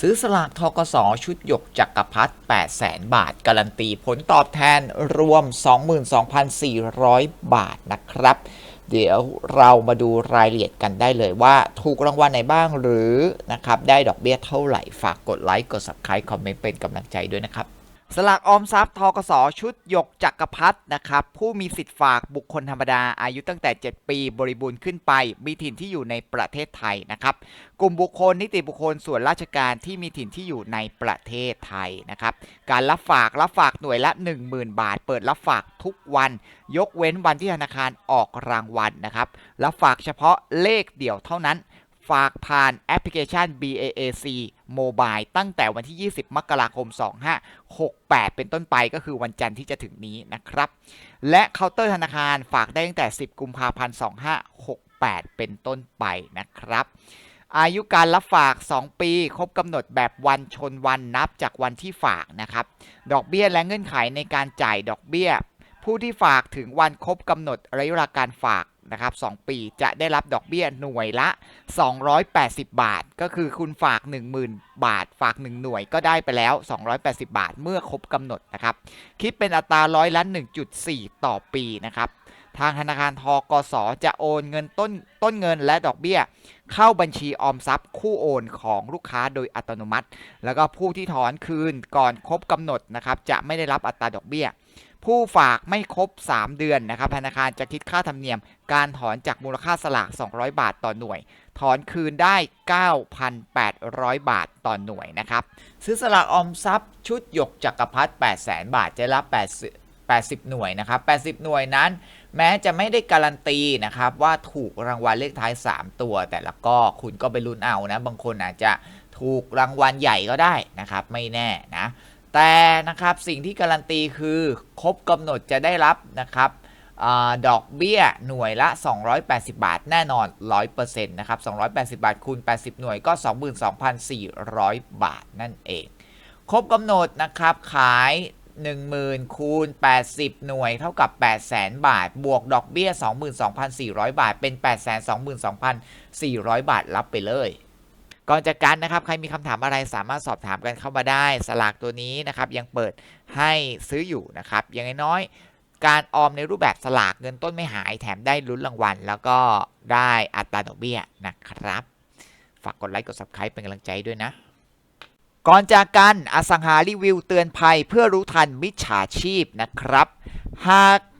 ซื้อสลากทกสชุดหยกจักรพรรดิ8แสนบาท การันตีผลตอบแทนรวม 22,400 บาทนะครับ เดี๋ยวเรามาดูรายละเอียดกันได้เลยว่าถูกรางวัลไหนบ้างหรือนะครับได้ดอกเบี้ยเท่าไหร่ฝากกดไลค์กด Subscribe คอมเมนต์เป็นกำลังใจด้วยนะครับ สลากออมทรัพย์ทกสชุดหยกจักรพรรดินะครับผู้มีสิทธิ์ฝากบุคคลธรรมดาอายุตั้งแต่ 7 ปีบริบูรณ์ขึ้นไป มีถิ่นที่อยู่ในประเทศไทยนะครับกลุ่มบุคคลนิติบุคคลส่วนราชการที่มีถิ่นที่อยู่ในประเทศไทยนะครับการรับฝากรับฝากหน่วยละ 10,000 บาท เปิดรับฝากทุกวัน ยกเว้นวันที่ธนาคารออกรางวัลนะครับรับฝากเฉพาะเลขเดี่ยวเท่านั้น ฝากผ่านแอปพลิเคชัน BAAC Mobile ตั้งแต่วันที่ 20 มกราคม 2568 เป็นต้นไปก็คือวันจันทร์ที่จะถึงนี้นะครับ และเคาน์เตอร์ธนาคารฝากได้ตั้งแต่ 10 กุมภาพันธ์ 2568 เป็นต้นไปนะครับ อายุการรับฝาก 2 ปี ครบกำหนดแบบวันชนวันนับจากวันที่ฝากนะครับ ดอกเบี้ยและเงื่อนไขในการจ่ายดอกเบี้ย ผู้ที่ฝากถึงวันครบกำหนดระยะเวลาการฝากนะครับ2ปีจะได้รับดอกเบี้ยหน่วยละ 280 บาท ก็คือคุณฝาก 10,000 บาท ฝาก 1 หน่วยก็ได้ไปแล้ว 280 บาท เมื่อครบกำหนดนะครับ คิดเป็นอัตราร้อยละ 1.4 ต่อปีนะครับ ทางธนาคารทกสจะโอนเงินต้นต้นเงินและดอกเบี้ย เข้าบัญชีออมทรัพย์คู่โอนของลูกค้าโดยอัตโนมัติ แล้วก็ผู้ที่ถอนคืนก่อนครบกำหนดนะครับจะไม่ได้รับอัตราดอกเบี้ย ผู้ฝากไม่ครบ 3 เดือนนะครับธนาคารจะคิดค่าธรรมเนียม การถอนจากมูลค่าสลาก 200 บาทต่อหน่วย ถอนคืนได้ 9,800 บาทต่อหน่วยนะครับ ซื้อสลากออมทรัพย์ ชุดหยกจักรพรรดิ800,000 บาทจะรับ 80 80 หน่วยนะครับ 80 หน่วยนั้น แม้จะไม่ได้การันตีนะครับว่าถูกรางวัลเลขท้าย 3 ตัว แต่ละก็คุณก็ไปลุ้นเอานะ บางคนอาจจะถูกรางวัลใหญ่ก็ได้นะครับ ไม่แน่นะ แต่นะครับสิ่งที่การันตีคือครบกำหนดจะได้รับนะครับอดอกเบี้ยหน่วยละ 280 บาท แน่นอน 100%นะครับ 280 บาทคูณ 80 หน่วยก็ 22,400 บาทนั่นเอง ครบกำหนดนะครับขาย 10,000คูณ 80 หน่วยเท่ากับ 800,000 บาท บวกดอกเบี้ย 22,400 บาท เป็น 822,400 บาท รับไปเลย ก่อนจากกันนะครับใครมีคำถามอะไรสามารถสอบถามกันเข้ามาได้ สลากตัวนี้นะครับยังเปิดให้ซื้ออยู่นะครับอย่างน้อยการออมในรูปแบบสลากเงินต้นไม่หายแถมได้ลุ้นรางวัล แล้วก็ได้อัตราดอกเบี้ยนะครับ ฝากกดไลค์กด subscribe เป็นกำลังใจด้วยนะ ก่อนจากกันอสังหารีวิวเตือนภัยเพื่อรู้ทันมิจฉาชีพนะครับ หาก